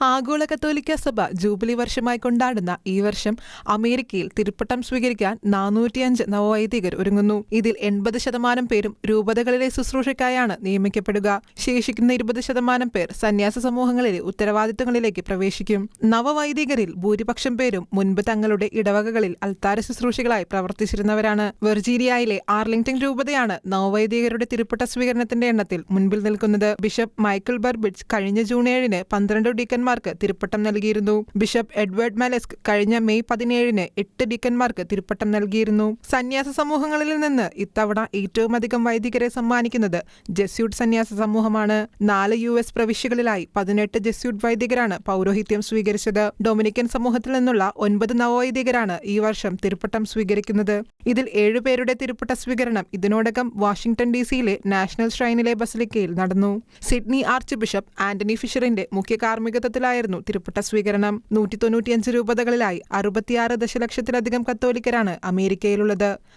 ആഗോള കത്തോലിക്ക സഭ ജൂബിലി വർഷമായി കൊണ്ടാടുന്ന ഈ വർഷം അമേരിക്കയിൽ തിരുപ്പട്ടം സ്വീകരിക്കാൻ നാനൂറ്റിയഞ്ച് നവവൈദികർ ഒരുങ്ങുന്നു. ഇതിൽ എൺപത് ശതമാനം പേരും രൂപതകളിലെ ശുശ്രൂഷയ്ക്കായാണ് നിയമിക്കപ്പെടുക. ശേഷിക്കുന്ന ഇരുപത് ശതമാനം പേർ സന്യാസ സമൂഹങ്ങളിലെ ഉത്തരവാദിത്തങ്ങളിലേക്ക് പ്രവേശിക്കും. നവവൈദികരിൽ ഭൂരിപക്ഷം പേരും മുൻപ് തങ്ങളുടെ ഇടവകകളിൽ അൽത്താര ശുശ്രൂഷകളായി പ്രവർത്തിച്ചിരുന്നവരാണ്. വെർജീരിയയിലെ ആർലിംഗ്ടൺ രൂപതയാണ് നവവൈദികരുടെ തിരുപ്പട്ട സ്വീകരണത്തിന്റെ എണ്ണത്തിൽ മുൻപിൽ നിൽക്കുന്നത്. ബിഷപ്പ് മൈക്കിൾ ബർബിഡ്സ് കഴിഞ്ഞ ജൂൺ ഏഴിന് പന്ത്രണ്ട് ഡീക്കന്മാർക്ക് തിരുപ്പട്ടം നൽകിയിരുന്നു. ബിഷപ്പ് എഡ്വേർഡ് മാലസ്ക് കഴിഞ്ഞ മെയ് പതിനേഴിന് എട്ട് ഡീക്കന്മാർക്ക് തിരുപ്പട്ടം നൽകിയിരുന്നു. സന്യാസ സമൂഹങ്ങളിൽ നിന്ന് ഇത്തവണ ഏറ്റവും അധികം വൈദികരെ സമ്മാനിക്കുന്നത് ജസ്യൂട്ട് സന്യാസ സമൂഹമാണ്. നാല് യു എസ് പ്രവിശ്യകളിലായി പതിനെട്ട് ജസ്യൂട്ട് വൈദികരാണ് പൗരോഹിത്യം സ്വീകരിച്ചത്. ഡൊമിനിക്കൻ സമൂഹത്തിൽ നിന്നുള്ള ഒൻപത് നവവൈദികരാണ് ഈ വർഷം തിരുപ്പട്ടം സ്വീകരിക്കുന്നത്. ഇതിൽ ഏഴുപേരുടെ തിരുപ്പട്ട സ്വീകരണം ഇതിനോടകം വാഷിംഗ്ടൺ ഡി സിയിലെ നാഷണൽ ഷ്രൈനിലെ ബസലിക്കയിൽ നടന്നു. സിഡ്നി ആർച്ച് ബിഷപ്പ് ആന്റണി ഫിഷറിന്റെ മുഖ്യ കാർമ്മികത്വത്തിലായിരുന്നു തിരുപ്പട്ട സ്വീകരണം. നൂറ്റി തൊണ്ണൂറ്റിയഞ്ച് രൂപതകളിലായി അറുപത്തിയാറ് ദശലക്ഷത്തിലധികം കത്തോലിക്കരാണ് അമേരിക്കയിലുള്ളത്.